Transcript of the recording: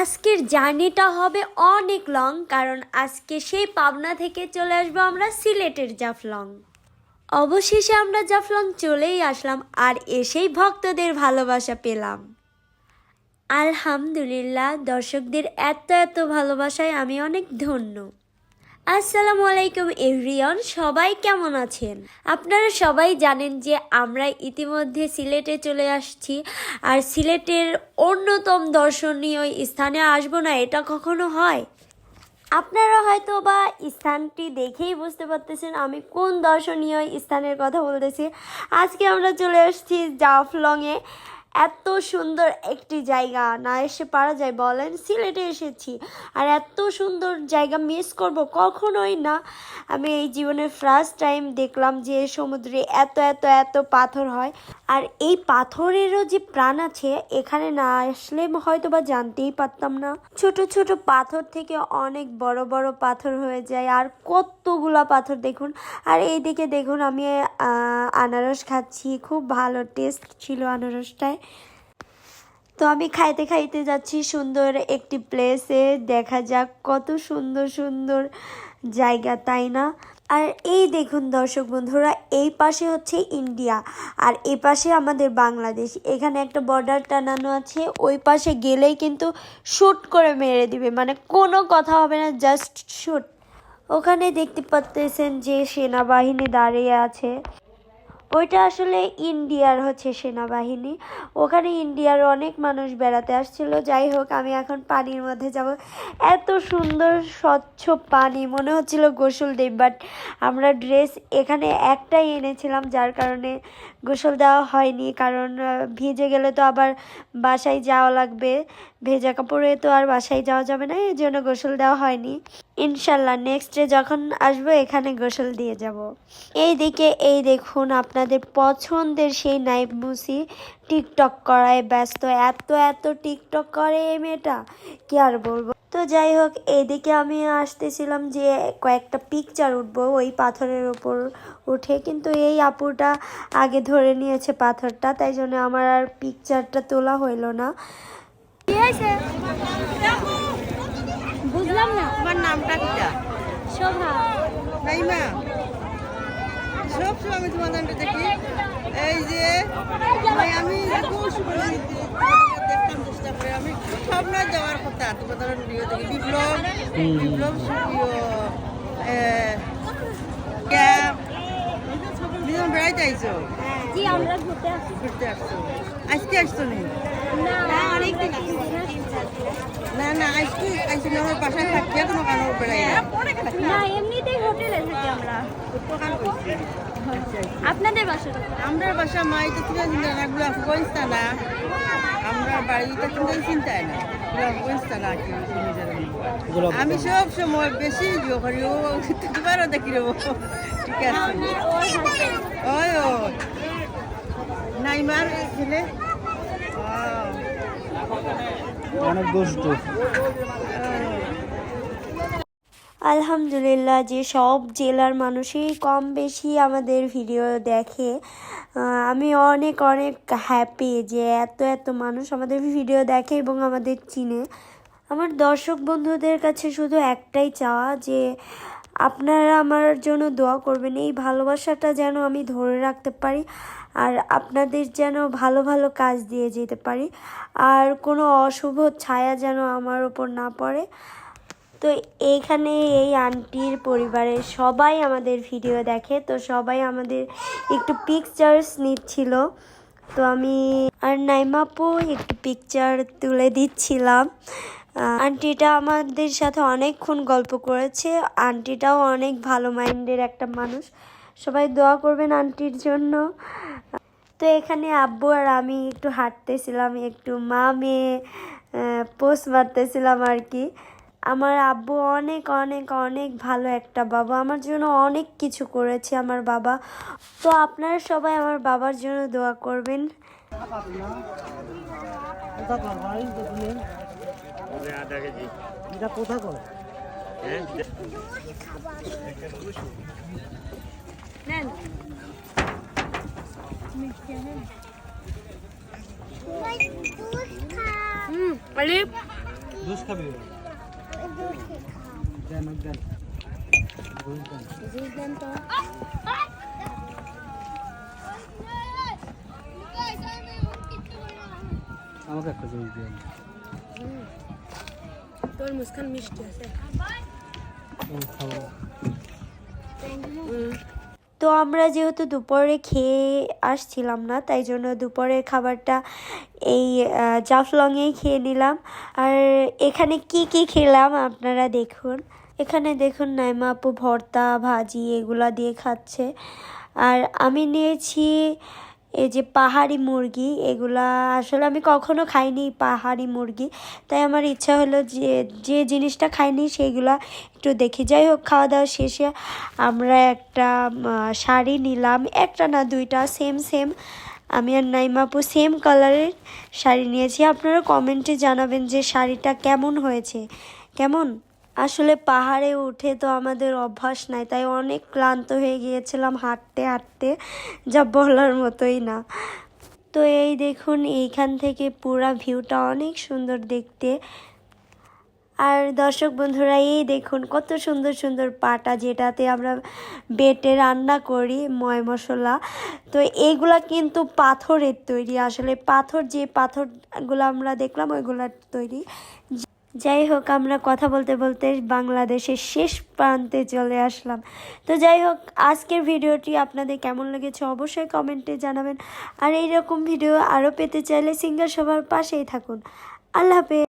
আজকের জার্নিটা হবে অনেক লং, কারণ আজকে সেই পাবনা থেকে চলে আসব আমরা সিলেটের জাফলং। অবশেষে আমরা জাফলং চলেই আসলাম আর এসেই ভক্তদের ভালোবাসা পেলাম। আলহামদুলিল্লাহ, দর্শকদের এত এত ভালোবাসায় আমি অনেক ধন্য। আসসালামু আলাইকুম এভরিয়ন সবাই কেমন আছেন? আপনারা সবাই জানেন যে আমরা ইতিমধ্যে সিলেটে চলে আসছি, আর সিলেটের অন্যতম দর্শনীয় স্থানে আসব না, এটা কখনো হয়? আপনারা হয়তো বা স্থানটি দেখেই বুঝতে পারতেছেন আমি কোন দর্শনীয় স্থানের কথা বলতেছি। আজকে আমরা চলে এসেছি জাফলংয়ে। এত সুন্দর একটি জায়গা। না এসে পারা যায় বলেন, সিলেটে এসেছি। আর এত সুন্দর জায়গা মিস করব কখনোই না। আমি এই জীবনের ফার্স্ট টাইম দেখলাম যে সমুদ্রে এত এত এত পাথর হয়। আর এই পাথরেরও যে প্রাণ আছে, এখানে না আসলে হয়তো বা জানতেই পারতাম না। ছোট ছোট পাথর থেকে অনেক বড় বড় পাথর হয়ে যায়। আর কতগুলা পাথর দেখুন। আর এইদিকে দেখুন আমি আনারস খাচ্ছি। খুব ভালো টেস্ট ছিল আনারসটায়। তো আমি খাইতে খাইতে যাচ্ছি সুন্দর একটি প্লেসে দেখা যাক কত সুন্দর সুন্দর জায়গা, তাই না? আর এই দেখুন দর্শক বন্ধুরা, এই পাশে হচ্ছে ইন্ডিয়া আর এই পাশে আমাদের বাংলাদেশ। এখানে একটা বর্ডার টানানো আছে, ওই পাশে গেলেই কিন্তু শ্যুট করে মেরে দিবে। মানে কোনো কথা হবে না জাস্ট শ্যুট ওখানে দেখতে পাচ্তেছেন যে সেনাবাহিনী দাঁড়িয়ে আছে। ওইটা আসলে ইন্ডিয়ার হচ্ছে সেনাবাহিনী। ওখানে ইন্ডিয়ার অনেক মানুষ বেড়াতে আসছিল। যাই হোক, আমি এখন পানির মধ্যে যাব। এত সুন্দর, স্বচ্ছ পানি, মনে হচ্ছিল গোসল দেব বাট আমরা ড্রেস এখানে একটাই এনেছিলাম, যার কারণে গোসল দেওয়া হয়নি। কারণ ভিজে গেলে তো আবার বাসায় যাওয়া লাগবে। ভেজা কাপড়ে তো আর বাসায় যাওয়া যাবে না এই জন্য গোসল দেওয়া হয়নি। ইনশাল্লাহ নেক্সট ডে যখন আসব, এখানে গোসল দিয়ে যাব। এই দিকে এই দেখুন আপনাদের পছন্দের সেই নাইব মুসি টিকটক করায় ব্যস্ত। এত এত টিকটক করে এই মেয়েটা, কি আর বলব? তো যাই হোক, এইদিকে আমি আসতেছিলাম যে কয়েকটা পিকচার উঠবো ওই পাথরের উপর উঠে, কিন্তু এই আপুটা আগে ধরে নিয়েছে পাথরটা, তাই জন্য আমার আর পিকচারটা তোলা হইল না। কি হয়েছে? বুঝলাম না। তোমার নামটা কিটা? শোভা। নাইমা। সব সময় আমি তোমার নামটা দেখি। এই যে আমি দেখতাম চেষ্টা করে। আমি স্বপ্ন যাওয়ার কথা। তোমার ধরেন ইয়ে দেখি বিপ্লব বিপ্লব সুপ্রিয় বেড়াইতে আইছো? জি আমরা ঘুরতে আসছি। ঘুরতে আসছো? আজকে আসছো নি। না না আজকে না আমার বাসায় থাকিয়া কোনো কারণ বেড়াই না। এমনিতেই হোটেলে থাকি আমরা। আপনাদের বাসা আমরা বাসা মাই তো কিনা চিন্তা না গুলো আফগানিস্তান না আমরা বাড়িটা কিনা চিন্তায় না। গুলো আফগানিস্তান না কি আমি সব সময় বেশি ইয়ে করি ও দুবারও দেখি রে ঠিক আছে। ওই ও। নাইমার ছেলে? আলহামদুলিল্লাহ, যে সব জেলার মানুষই কম বেশি আমাদের ভিডিও দেখে। আমি অনেক অনেক হ্যাপি যে এত এত মানুষ আমাদের ভিডিও দেখে এবং আমাদের চিনে। আমার দর্শক বন্ধুদের কাছে শুধু একটাই চাওয়া যে আপনারা আমার জন্য দোয়া করবেন। এই ভালোবাসাটা যেন আমি ধরে রাখতে পারি আর আপনাদের যেন ভালো ভালো কাজ দিয়ে যেতে পারি। আর কোনো অশুভ ছায়া যেন আমার ওপর না পড়ে। তো এইখানে এই আন্টির পরিবারের সবাই আমাদের ভিডিও দেখে। তো সবাই আমাদের একটু পিকচার্স নিচ্ছিল। তো আমি আর নাইমাপু একটু পিকচার তুলে দিচ্ছিলাম। আন্টিটা আমাদের সাথে অনেকক্ষণ গল্প করেছে আন্টিটাও অনেক ভালো মাইন্ডের একটা মানুষ সবাই দোয়া করবেন আন্টির জন্য তো এখানে আব্বু আর আমি একটু হাঁটতেছিলাম একটু মা মেয়ে পোস্ট মারতেছিলাম আর কি আমার আব্বু অনেক অনেক অনেক ভালো একটা বাবা আমার জন্য অনেক কিছু করেছে আমার বাবা তো আপনারা সবাই আমার বাবার জন্য দোয়া করবেন এটা কোথা কর জুস খাবি দেন ওকে দেন জুস দেন আমাকে একটা জুস দেন তোর মুস্কান মিষ্টি আছে। তো আমরা যেহেতু দুপুরে খেয়ে আসছিলাম না, তাই জন্য দুপুরের খাবারটা এই জাফলংয়েই খেয়ে নিলাম। আর এখানে কি কি খেলাম আপনারা দেখুন। এখানে দেখুন নাইমা আপু ভর্তা, ভাজি এগুলা দিয়ে খাচ্ছে। আর আমি নিয়েছি এই যে পাহাড়ি মুরগি, এগুলা আসলে আমি কখনো খাইনি পাহাড়ি মুরগি। তাই আমার ইচ্ছা হলো যে যে জিনিসটা খাইনি সেইগুলা একটু দেখি। যাই হোক খাওয়া দাওয়া শেষে আমরা একটা শাড়ি নিলাম। একটা না দুইটা সেম সেম আমি আর নাইমাপু সেম কালারের শাড়ি নিয়েছি। আপনারা কমেন্টে জানাবেন যে শাড়িটা কেমন হয়েছে। কেমন? আসলে পাহাড়ে উঠে তো আমাদের অভ্যাস নাই, তাই অনেক ক্লান্ত হয়ে গিয়েছিলাম হাঁটতে হাঁটতে, যা বলার মতোই না। তো এই দেখুন, এইখান থেকে পুরা ভিউটা অনেক সুন্দর দেখতে। আর দর্শক বন্ধুরা, এই দেখুন কত সুন্দর সুন্দর পাটা, যেটাতে আমরা বেটে রান্না করি ময় মশলা। তো এইগুলা কিন্তু পাথরের তৈরি, আসলে পাথর যে পাথরগুলো আমরা দেখলাম, ওইগুলার তৈরি। যাই হোক, আমরা কথা বলতে বলতে বাংলাদেশের শেষ প্রান্তে চলে আসলাম। তো যাই হোক, আজকের ভিডিওটি আপনাদের কেমন লেগেছে অবশ্যই কমেন্টে জানাবেন। আর এইরকম ভিডিও আরও পেতে চাইলে সিঙ্গার সবার পাশেই থাকুন। আল্লাহ হাফেজ।